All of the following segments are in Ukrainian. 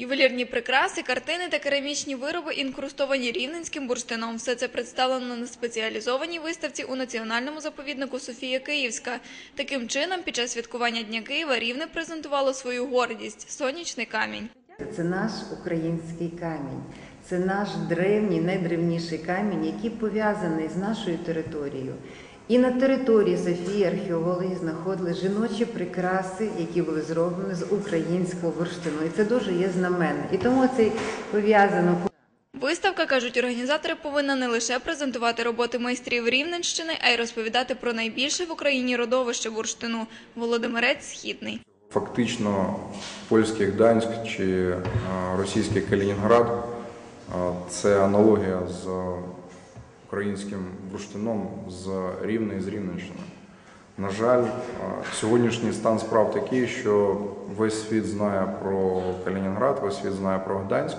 Ювелірні прикраси, картини та керамічні вироби інкрустовані рівненським бурштином. Все це представлено на спеціалізованій виставці у національному заповіднику Софія Київська. Таким чином, під час святкування Дня Києва Рівне презентувало свою гордість сонячний камінь. Це наш український камінь, це наш древній, найдревніший камінь, який пов'язаний з нашою територією. І на території Софії археологи знаходили жіночі прикраси, які були зроблені з українського бурштину. І це дуже є знаменно. І тому це пов'язано Виставка, кажуть організатори, повинна не лише презентувати роботи майстрів Рівненщини, а й розповідати про найбільше в Україні родовище бурштину – Володимирець Східний. Фактично, польський Гданськ чи е, російський Калінінград е, це аналогія з українським бурштином з Рівне і з Рівненщини. На жаль, сьогоднішній стан справ такий, що весь світ знає про Калінінград, весь світ знає про Гданськ,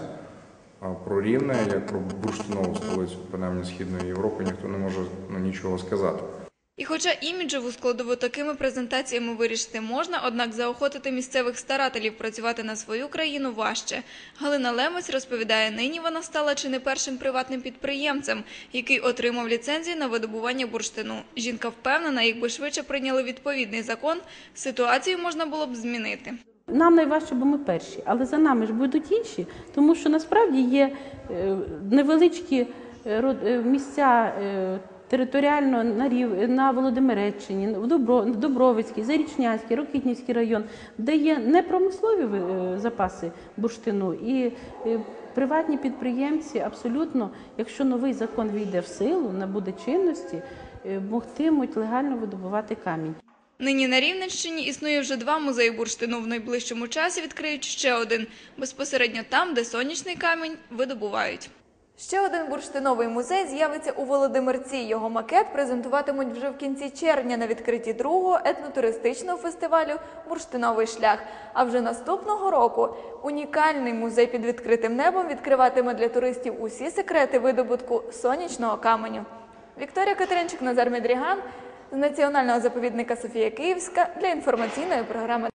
про Рівне, як про бурштинову столицю, принаймні Східної Європи, ніхто не може ну, нічого сказати. І хоча іміджеву складову такими презентаціями вирішити можна, однак заохотити місцевих старателів працювати на свою країну важче. Галина Лемець розповідає, нині вона стала чи не першим приватним підприємцем, який отримав ліцензію на видобування бурштину. Жінка впевнена, якби швидше прийняли відповідний закон, ситуацію можна було б змінити. Нам найважче, бо ми перші, але за нами ж будуть інші, тому що насправді є е, невеличкі е, е, місця територіально на Рів, на Володимиреччині, в Добро, Добровицький, Зарічнянський, Рокітнівський район, де є непромислові е, запаси бурштину і е, приватні підприємці абсолютно, якщо новий закон війде в силу, набуде чинності, е, могтимуть легально видобувати камінь. Нині на Рівненщині існує вже два музеї бурштину. В найближчому часі відкриють ще один, безпосередньо там, де сонячний камінь видобувають. Ще один бурштиновий музей з'явиться у Володимирці. Його макет презентуватимуть вже в кінці червня на відкритті другого етнотуристичного фестивалю Бурштиновий шлях. А вже наступного року унікальний музей під відкритим небом відкриватиме для туристів усі секрети видобутку сонячного каменю. Вікторія Катеринчик, Назар Медріган з національного заповідника Софія Київська для інформаційної програми.